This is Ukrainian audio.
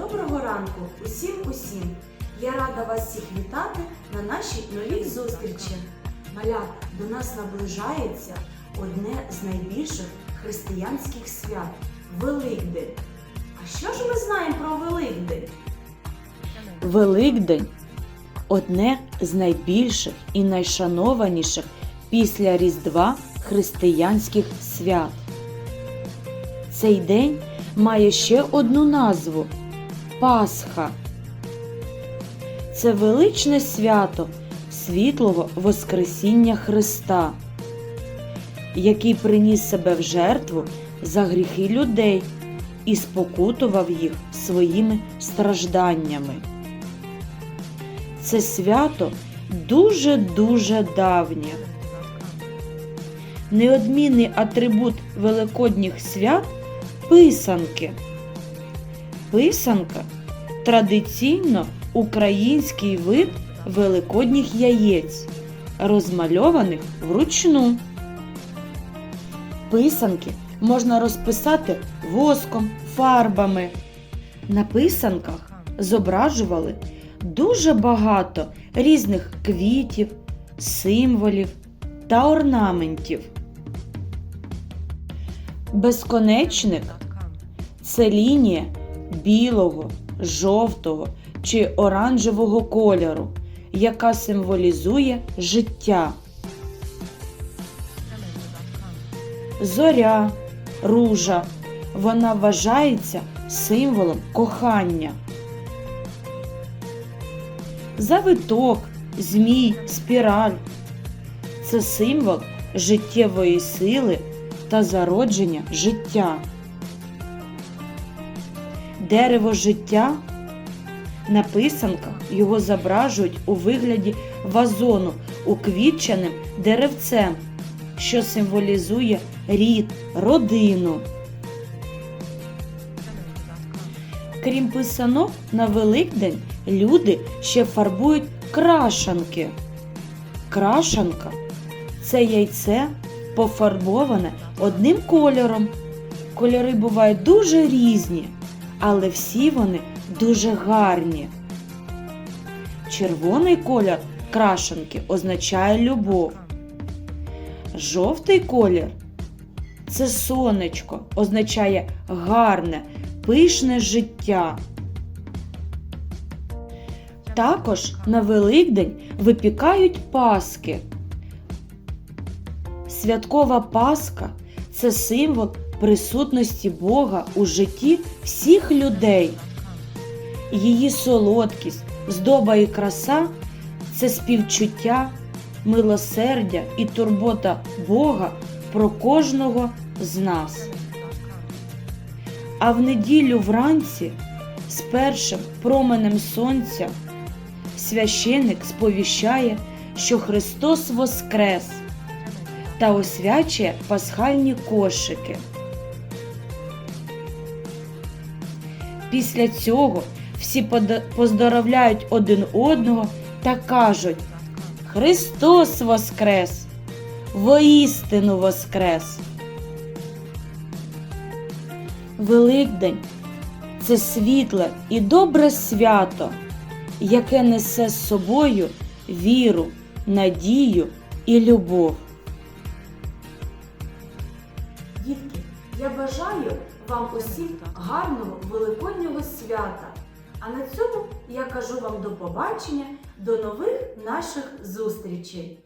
Доброго ранку усім усім. Я рада вас всіх вітати на нашій новій зустрічі. Малят, до нас наближається одне з найбільших християнських свят Великдень. А що ж ми знаємо про Великдень? Великдень одне з найбільших і найшанованіших після Різдва християнських свят. Цей день має ще одну назву Пасха. Це величне свято світлого Воскресіння Христа, який приніс себе в жертву за гріхи людей і спокутував їх своїми стражданнями. Це свято дуже-дуже давнє. Неодмінний атрибут великодніх свят писанки. Писанка традиційно український вид великодніх яєць, розмальованих вручну. Писанки можна розписати воском, фарбами. На писанках зображували дуже багато різних квітів, символів та орнаментів. Безконечник це лінія білого, жовтого чи оранжевого кольору, яка символізує життя. Зоря, ружа. Вона вважається символом кохання. Завиток, змій, спіраль це символ життєвої сили та зародження життя. Дерево життя на писанках його зображують у вигляді вазону уквітченим деревцем, що символізує рід, родину. Крім писанок, на Великдень люди ще фарбують крашанки. Крашанка це яйце пофарбоване одним кольором. Кольори бувають дуже різні, але всі вони дуже гарні. Червоний колір крашенки означає любов. Жовтий колір це сонечко, означає гарне, пишне життя. Також на Великдень випікають паски. Святкова Пасха це символ присутності Бога у житті всіх людей. Її солодкість, здоба і краса це співчуття, милосердя і турбота Бога про кожного з нас. А в неділю вранці з першим променем сонця священик сповіщає, що Христос воскрес та освячує пасхальні кошики. Після цього всі поздоровляють один одного та кажуть Христос воскрес! Воістину воскрес! Великдень це світле і добре свято, яке несе з собою віру, надію і любов. Дітки, я бажаю вам усім гарного великоднього свята. А на цьому я кажу вам до побачення, до нових наших зустрічей.